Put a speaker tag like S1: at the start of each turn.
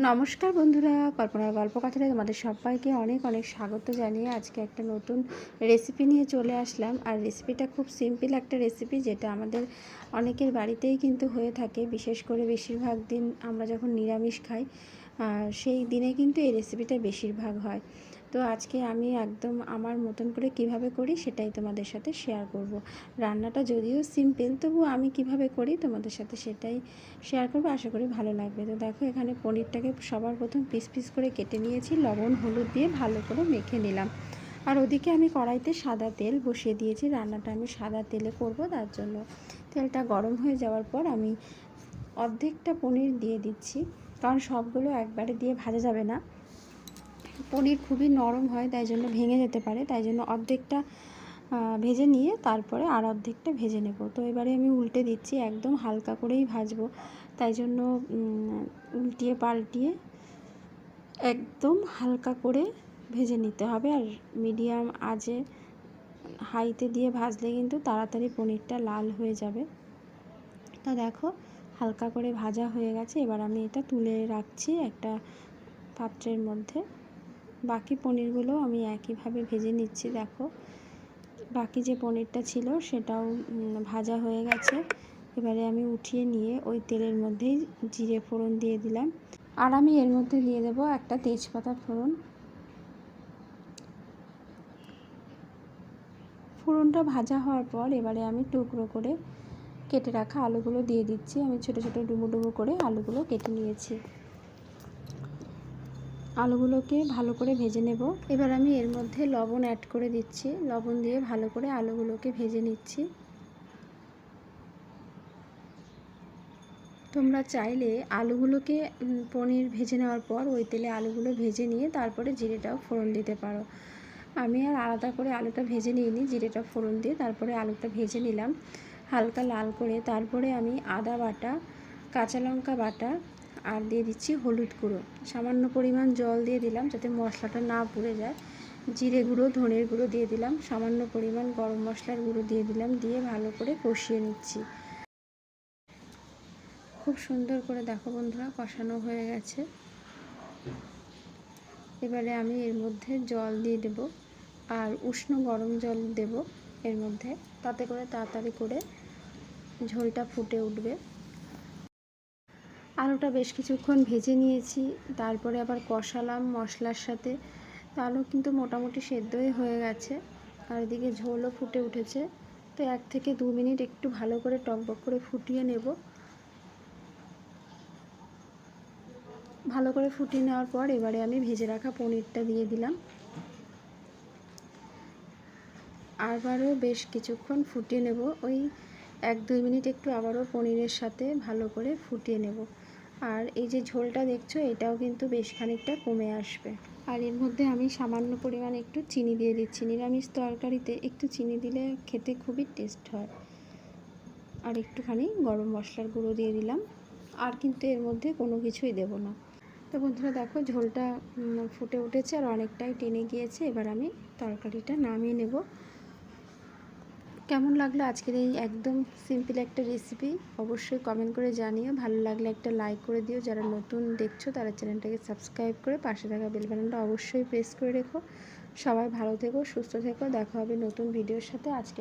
S1: নমস্কার বন্ধুরা, কল্পনার গল্প কথাটা তোমাদের সবাইকে অনেক অনেক স্বাগত জানিয়ে আজকে একটা নতুন রেসিপি নিয়ে চলে আসলাম। আর রেসিপিটা খুব সিম্পল একটা রেসিপি যেটা আমাদের অনেকের বাড়িতেই কিন্তু হয়ে থাকে। বিশেষ করে বেশিরভাগ দিন আমরা যখন নিরামিষ খাই সেই দিনে কিন্তু এই রেসিপিটা বেশিরভাগ হয়। তো আজকে আমি একদম আমার মতন করে কীভাবে করি সেটাই তোমাদের সাথে শেয়ার করব। রান্নাটা যদিও সিম্পল তবু আমি কীভাবে করি তোমাদের সাথে সেটাই শেয়ার করব। আশা করি ভালো লাগবে। তো দেখো, এখানে পনিরটাকে সবার প্রথম পিস পিস করে কেটে নিয়েছি। লবণ, হলুদ দিয়ে ভালো করে মেখে নিলাম। আর ওদিকে আমি কড়াইতে সাদা তেল বসিয়ে দিয়েছি। রান্নাটা আমি সাদা তেলে করব, তার জন্য তেলটা গরম হয়ে যাওয়ার পর আমি অর্ধেকটা পনির দিয়ে দিচ্ছি। কারণ সবগুলো একবারে দিয়ে ভাজা যাবে না। পনির খুবই নরম হয়, তাই জন্য ভেঙে যেতে পারে। তাই জন্য অর্ধেকটা ভেজে নিয়ে তারপরে আর অর্ধেকটা ভেজে নেব। তো এবারে আমি উল্টে দিচ্ছি, একদম হালকা করেই ভাজবো। তাই জন্য উল্টিয়ে পাল্টিয়ে একদম হালকা করে ভেজে নিতে হবে। আর মিডিয়াম আজে হাইতে দিয়ে ভাজলে কিন্তু তাড়াতাড়ি পনিরটা লাল হয়ে যাবে। তা দেখো, হালকা করে ভাজা হয়ে গেছে। এবার আমি এটা তুলে রাখছি একটা পাত্রের মধ্যে। বাকি পনিরগুলো আমি একইভাবে ভেজে নিচ্ছি, দেখো। বাকি যে পনিরটা ছিল সেটাও ভাজা হয়ে গেছে। এবারে আমি উঠিয়ে নিয়ে ওই তেলের মধ্যেই জিরে ফোড়ন দিয়ে দিলাম। আর আমি এর মধ্যে দিয়ে দেব একটা তেজপাতা ফোড়ন। ফোড়নটা ভাজা হওয়ার পর এবারে আমি টুকরো করে কেটে রাখা আলুগুলো দিয়ে দিচ্ছি। আমি ছোটো ছোটো ডুবো ডুবো করে আলুগুলো কেটে নিয়েছি। আলুগুলোকে ভালো করে ভেজে নেব। এবার আমি এর মধ্যে লবণ অ্যাড করে দিচ্ছি। লবণ দিয়ে ভালো করে আলুগুলোকে ভেজে নিচ্ছি। তোমরা চাইলে আলুগুলোকে পনির ভেজে নেওয়ার পর ওই তেলে আলুগুলো ভেজে নিয়ে তারপরে জিরেটাও ফোড়ন দিতে পারো। আমি আর আলাদা করে আলুটা ভেজে নিইনি, জিরেটা ফোড়ন দিয়ে তারপরে আলুটা ভেজে নিলাম। হালকা লাল করে তারপরে আমি আদা বাটা, কাঁচা লঙ্কা বাটা আর দিয়ে দিচ্ছি হলুদ গুঁড়ো। সামান্য পরিমাণ জল দিয়ে দিলাম যাতে মশলাটা না পুড়ে যায়। জিরে গুঁড়ো, ধনের গুঁড়ো দিয়ে দিলাম। সামান্য পরিমাণ গরম মশলার গুঁড়ো দিয়ে দিলাম। দিয়ে ভালো করে কষিয়ে নিচ্ছি। খুব সুন্দর করে দেখো বন্ধুরা, কষানো হয়ে গেছে। এবারে আমি এর মধ্যে জল দিয়ে দেব আর উষ্ণ গরম জল দেব এর মধ্যে। তাতে করে তাড়াতাড়ি করে ঝোলটা ফুটে উঠবে। আলুটা বেশ কিছুক্ষণ ভেজে নিয়েছি, তারপরে আবার কষালাম মশলার সাথে। তো আলু কিন্তু মোটামুটি সেদ্ধই হয়ে গেছে, আর এদিকে ঝোলও ফুটে উঠেছে। তো এক থেকে দু মিনিট একটু ভালো করে টকবক করে ফুটিয়ে নেব। ভালো করে ফুটিয়ে নেওয়ার পর এবারে আমি ভেজে রাখা পনিরটা দিয়ে দিলাম। আবারও বেশ কিছুক্ষণ ফুটিয়ে নেব। ওই এক দুই মিনিট একটু আবারও পনিরের সাথে ভালো করে ফুটিয়ে নেব। আর এই যে ঝোলটা দেখছ, এটাও কিন্তু বেশ খানিকটা কমে আসবে। আর এর মধ্যে আমি সামান্য পরিমাণ একটু চিনি দিয়ে দিচ্ছি। নিরামিষ তরকারিতে একটু চিনি দিলে খেতে খুবই টেস্ট হয়। আর একটুখানি গরম মশলার গুঁড়ো দিয়ে দিলাম। আর কিন্তু এর মধ্যে কোনো কিছুই দেব না। তো বন্ধুরা, দেখো ঝোলটা ফুটে উঠেছে আর অনেকটাই টেনে গিয়েছে। এবার আমি তরকারিটা নামিয়ে নেব। কেমন লাগল আজকের এই একদম সিম্পল একটা রেসিপি অবশ্যই কমেন্ট করে জানিও। ভালো লাগলে একটা লাইক করে দিও। যারা নতুন দেখছ, তারা চ্যানেলটাকে সাবস্ক্রাইব করে পাশে থাকা বেল বাটনটা অবশ্যই প্রেস করে রেখো। সবাই ভালো থেকো, সুস্থ থেকো। দেখা হবে নতুন ভিডিওর সাথে। আজকে